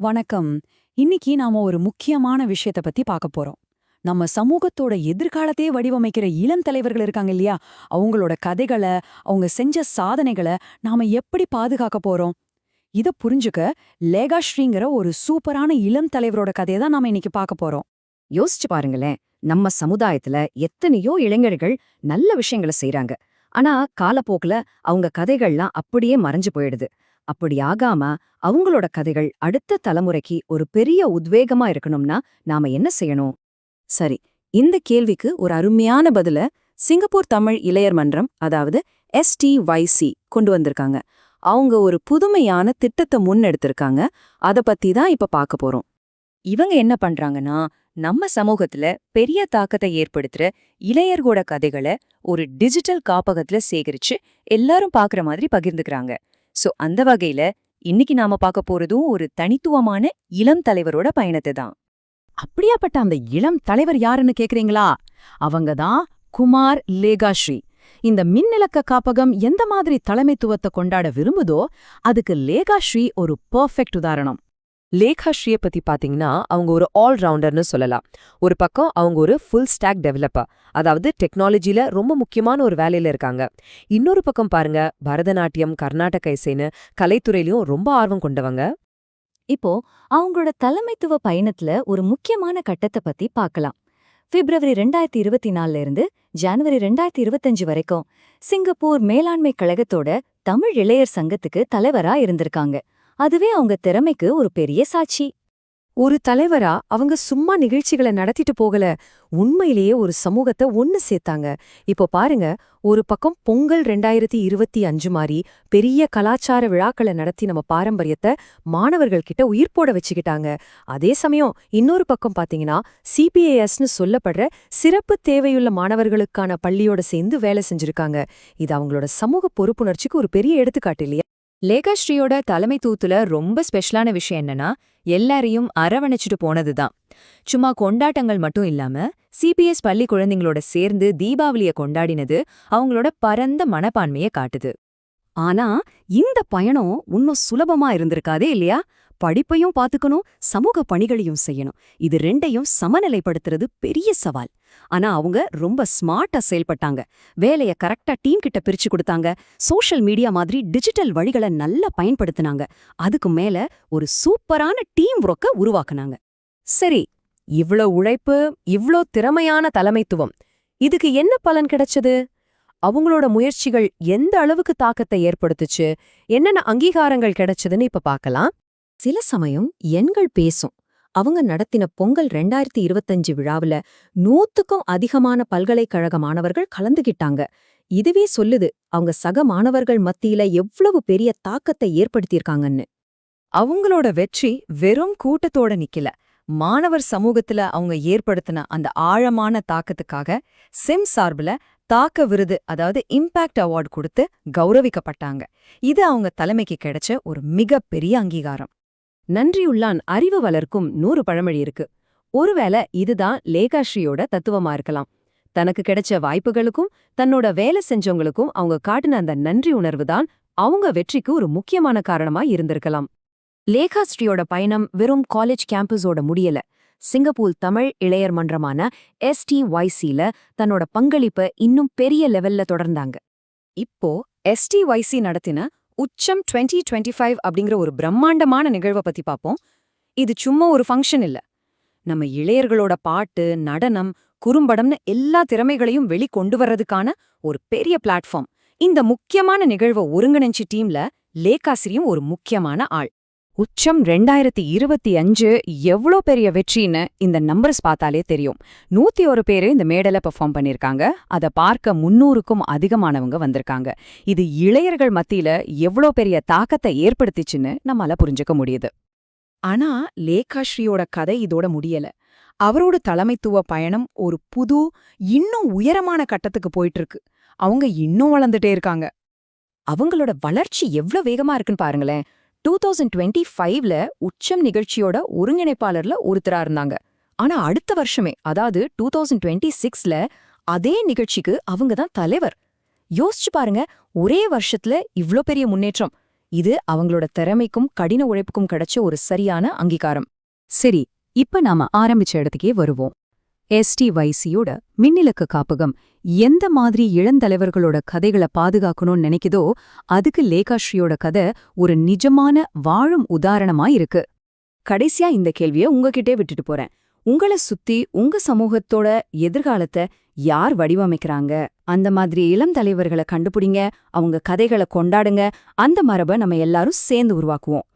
வணக்கம். இன்னைக்கு நாம ஒரு முக்கியமான விஷயத்த பத்தி பார்க்க போறோம். நம்ம சமூகத்தோட எதிர்காலத்தையே வடிவமைக்கிற இளம் தலைவர்கள் இருக்காங்க இல்லையா? அவங்களோட கதைகளை அவங்க செஞ்ச சாதனைகளை நாம எப்படி பாதுகாக்க போறோம்? இத புரிஞ்சுக்க லேகாஸ்ரீங்கிற ஒரு சூப்பரான இளம் தலைவரோட கதையை தான் நாம இன்னைக்கு பார்க்க போறோம். யோசிச்சு பாருங்களேன் நம்ம சமுதாயத்துல எத்தனையோ இளைஞர்கள் நல்ல விஷயங்களை செய்யறாங்க ஆனா காலப்போக்குல அவங்க கதைகள்லாம் அப்படியே மறைஞ்சு போயிடுது. அப்படி ஆகாம அவங்களோட கதைகள் அடுத்த தலைமுறைக்கு ஒரு பெரிய உத்வேகமா இருக்கணும்னா நாம என்ன செய்யணும்? சரி இந்த கேள்விக்கு ஒரு அருமையான பதில சிங்கப்பூர் தமிழ் இளையர் மன்றம் அதாவது எஸ்டிஒய்சி கொண்டு வந்திருக்காங்க. அவங்க ஒரு புதுமையான திட்டத்தை முன்னெடுத்திருக்காங்க. அத பத்தி தான் இப்ப பார்க்க போறோம். இவங்க என்ன பண்றாங்கன்னா நம்ம சமூகத்துல பெரிய தாக்கத்தை ஏற்படுத்துற இளையர்கோட கதைகளை ஒரு டிஜிட்டல் காப்பகத்துல சேகரிச்சு எல்லாரும் பாக்குற மாதிரி பகிர்ந்துக்கறாங்க. சோ அந்த வகையில இன்னைக்கு நாம பார்க்க போறதும் ஒரு தனித்துவமான இளம் தலைவரோட பயணத்தை தான். அப்படியாப்பட்ட அந்த இளம் தலைவர் யாருன்னு கேக்குறீங்களா? அவங்க தான் குமார் லேகாஸ்ரீ. இந்த மின்னிலக்க காப்பகம் எந்த மாதிரி தலைமைத்துவத்தை கொண்டாட விரும்புதோ அதுக்கு லேகாஸ்ரீ ஒரு பெர்ஃபெக்ட் உதாரணம். லேகாஸ்ரீய பத்தி பாத்தீங்கன்னா அவங்க ஒரு ஆல்ரவுண்டர்னு சொல்லலாம். ஒரு பக்கம் அவங்க ஒரு ஃபுல் ஸ்டாக் டெவலப்பர் அதாவது டெக்னாலஜில ரொம்ப முக்கியமான ஒரு வேலையில இருக்காங்க. இன்னொரு பக்கம் பாருங்க பரதநாட்டியம் கர்நாடக இசைன்னு கலைத்துறையிலும் ரொம்ப ஆர்வம் கொண்டவங்க. இப்போ அவங்களோட தலைமைத்துவ பயணத்துல ஒரு முக்கியமான கட்டத்தை பத்தி பார்க்கலாம் பிப்ரவரி ரெண்டாயிரத்தி இருபத்தி நாலுல இருந்து ஜனவரி ரெண்டாயிரத்தி இருபத்தஞ்சு வரைக்கும் சிங்கப்பூர் மேலாண்மை கழகத்தோட தமிழ் இளையர் சங்கத்துக்கு தலைவரா இருந்திருக்காங்க. அதுவே அவங்க திறமைக்கு ஒரு பெரிய சாட்சி. ஒரு தலைவரா அவங்க சும்மா நிகழ்ச்சிகளை நடத்திட்டு போகல உண்மையிலேயே ஒரு சமூகத்தை ஒன்னு சேர்த்தாங்க. இப்போ பாருங்க ஒரு பக்கம் பொங்கல் ரெண்டாயிரத்தி இருபத்தி அஞ்சு மாதிரி பெரிய கலாச்சார விழாக்களை நடத்தி நம்ம பாரம்பரியத்தை மாணவர்கள் கிட்ட உயிர் போட வச்சுக்கிட்டாங்க. அதே சமயம் இன்னொரு பக்கம் பாத்தீங்கன்னா சிபிஏஎஸ்னு சொல்லப்படுற சிறப்பு தேவையுள்ள மாணவர்களுக்கான பள்ளியோட சேர்ந்து வேலை செஞ்சிருக்காங்க. இது அவங்களோட சமூக பொறுப்புணர்ச்சிக்கு ஒரு பெரிய எடுத்துக்காட்டு இல்லையா? லேகாஸ்ரீயோட தூத்துல ரொம்ப ஸ்பெஷலான விஷயம் என்னன்னா எல்லாரையும் அரவணைச்சிட்டு போனதுதான். சும்மா கொண்டாட்டங்கள் மட்டும் இல்லாம சிபிஎஸ் பள்ளி குழந்தைங்களோட சேர்ந்து தீபாவளிய கொண்டாடினது அவங்களோட பரந்த மனப்பான்மைய காட்டுது. ஆனா இந்த பயணம் இன்னும் சுலபமா இருந்திருக்காதே இல்லையா? படிப்பையும் பாத்துக்கணும் சமூக பணிகளையும் செய்யணும். இது ரெண்டையும் சமநிலைப்படுத்துறது பெரிய சவால். ஆனா அவங்க ரொம்ப ஸ்மார்ட்டா செயல்பட்டாங்க. வேலைய கரெக்டா டீம் கிட்ட பிரிச்சு கொடுத்தாங்க. சோஷியல் மீடியா மாதிரி டிஜிட்டல் வழிகளை நல்லா பயன்படுத்தினாங்க. அதுக்கு மேல ஒரு சூப்பரான டீம் ஒர்க்க உருவாக்குனாங்க. சரி இவ்ளோ உழைப்பு இவ்ளோ திறமையான தலைமைத்துவம் இதுக்கு என்ன பலன் கிடைச்சது? அவங்களோட முயற்சிகள் எந்த அளவுக்கு தாக்கத்தை ஏற்படுத்துச்சு? என்னென்ன அங்கீகாரங்கள் கிடைச்சதுன்னு இப்ப பார்க்கலாம். சில சமயம் எண்கள் பேசும். அவங்க நடத்தின பொங்கல் ரெண்டாயிரத்தி இருபத்தஞ்சு விழாவில் நூத்துக்கும் அதிகமான பல்கலைக்கழக மாணவர்கள் கலந்துகிட்டாங்க. இதுவே சொல்லுது அவங்க சக மாணவர்கள் மத்தியில எவ்வளவு பெரிய தாக்கத்தை ஏற்படுத்தியிருக்காங்கன்னு. அவங்களோட வெற்றி வெறும் கூட்டத்தோட நிக்கல. மாணவர் சமூகத்துல அவங்க ஏற்படுத்தின அந்த ஆழமான தாக்கத்துக்காக சிம் சார்புல தாக்க விருது அதாவது இம்பாக்ட் அவார்டு கொடுத்து கௌரவிக்கப்பட்டாங்க. இது அவங்க தலைமைக்கு கிடைச்ச ஒரு மிகப்பெரிய அங்கீகாரம். நன்றியுள்ளான் அறிவு வளர்க்கும் நூறு பழமொழி இருக்கு. ஒருவேளை இதுதான் லேகாஸ்ரீயோட தத்துவமா இருக்கலாம். தனக்கு கிடைச்ச வாய்ப்புகளுக்கும் தன்னோட வேலை செஞ்சவங்களுக்கும் அவங்க காட்டின அந்த நன்றி உணர்வு தான் அவங்க வெற்றிக்கு ஒரு முக்கியமான காரணமா இருந்திருக்கலாம். லேகாஸ்ரீயோட பயணம் வெறும் காலேஜ் கேம்பஸோட முடியல. சிங்கப்பூர் தமிழ் இளையர் மன்றமான எஸ்டிஒய்சியில தன்னோட பங்களிப்பை இன்னும் பெரிய லெவல்ல தொடர்ந்தாங்க. இப்போ எஸ்டிஒய்சி நடத்தின உச்சம் 2025 டுவெண்ட்டி ஃபைவ் அப்படிங்கிற ஒரு பிரம்மாண்டமான நிகழ்வை பத்தி பார்ப்போம் இது சும்மா ஒரு ஃபங்க்ஷன் இல்ல. நம்ம இளையர்களோட பாட்டு நடனம் குறும்படம்னு எல்லா திறமைகளையும் வெளிக்கொண்டு வர்றதுக்கான ஒரு பெரிய பிளாட்ஃபார்ம் இந்த முக்கியமான நிகழ்வை ஒருங்கிணைஞ்சு டீம்ல லேகாசிரியும் ஒரு முக்கியமான ஆள். உச்சம் ரெண்டாயிரத்தி இருபத்தி அஞ்சு எவ்வளோ பெரிய வெற்றின்னு இந்த நம்பர்ஸ் பார்த்தாலே தெரியும். நூத்தி ஒரு பேரு இந்த மேடல பெர்ஃபார்ம் பண்ணிருக்காங்க. அதை பார்க்க முன்னூறுக்கும் அதிகமானவங்க வந்திருக்காங்க. இது இளையர்கள் மத்தியில எவ்வளோ பெரிய தாக்கத்தை ஏற்படுத்திச்சுன்னு நம்மால புரிஞ்சுக்க முடியுது. ஆனா லேகாஸ்ரீயோட கதை இதோட முடியல. அவரோட தலைமைத்துவ பயணம் ஒரு புது இன்னும் உயரமான கட்டத்துக்கு போயிட்டு இருக்கு அவங்க இன்னும் வளர்ந்துட்டே இருக்காங்க. அவங்களோட வளர்ச்சி எவ்ளோ வேகமா இருக்குன்னு பாருங்களேன். டூ தௌசண்ட் டுவெண்ட்டி ஃபைவ்ல உச்சம் நிகழ்ச்சியோட ஒருங்கிணைப்பாளர்ல ஒருத்தரா இருந்தாங்க. ஆனா அடுத்த வருஷமே அதாவது டூ தௌசண்ட் டுவெண்ட்டி சிக்ஸ்ல அதே நிகழ்ச்சிக்கு அவங்க தான் தலைவர். யோசிச்சு பாருங்க ஒரே வருஷத்துல இவ்ளோ பெரிய முன்னேற்றம். இது அவங்களோட திறமைக்கும் கடின உழைப்புக்கும் கிடைச்ச ஒரு சரியான அங்கீகாரம். சரி இப்ப நாம ஆரம்பிச்ச இடத்துக்கே வருவோம். எஸ்டி வைசியோட மின்னிலக்கு காப்பகம் எந்த மாதிரி இளந்தலைவர்களோட கதைகளை பாதுகாக்கணும்னு நினைக்குதோ அதுக்கு லேகாஸ்ரீயோட கதை ஒரு நிஜமான வாழும் உதாரணமா இருக்கு கடைசியா இந்த கேள்விய உங்ககிட்டே விட்டுட்டு போறேன். உங்கள சுத்தி உங்க சமூகத்தோட எதிர்காலத்தை யார் வடிவமைக்கிறாங்க? அந்த மாதிரி இளம் தலைவர்களை கண்டுபிடிங்க அவங்க கதைகளை கொண்டாடுங்க அந்த மரபை நம்ம எல்லாரும் சேர்ந்து உருவாக்குவோம்.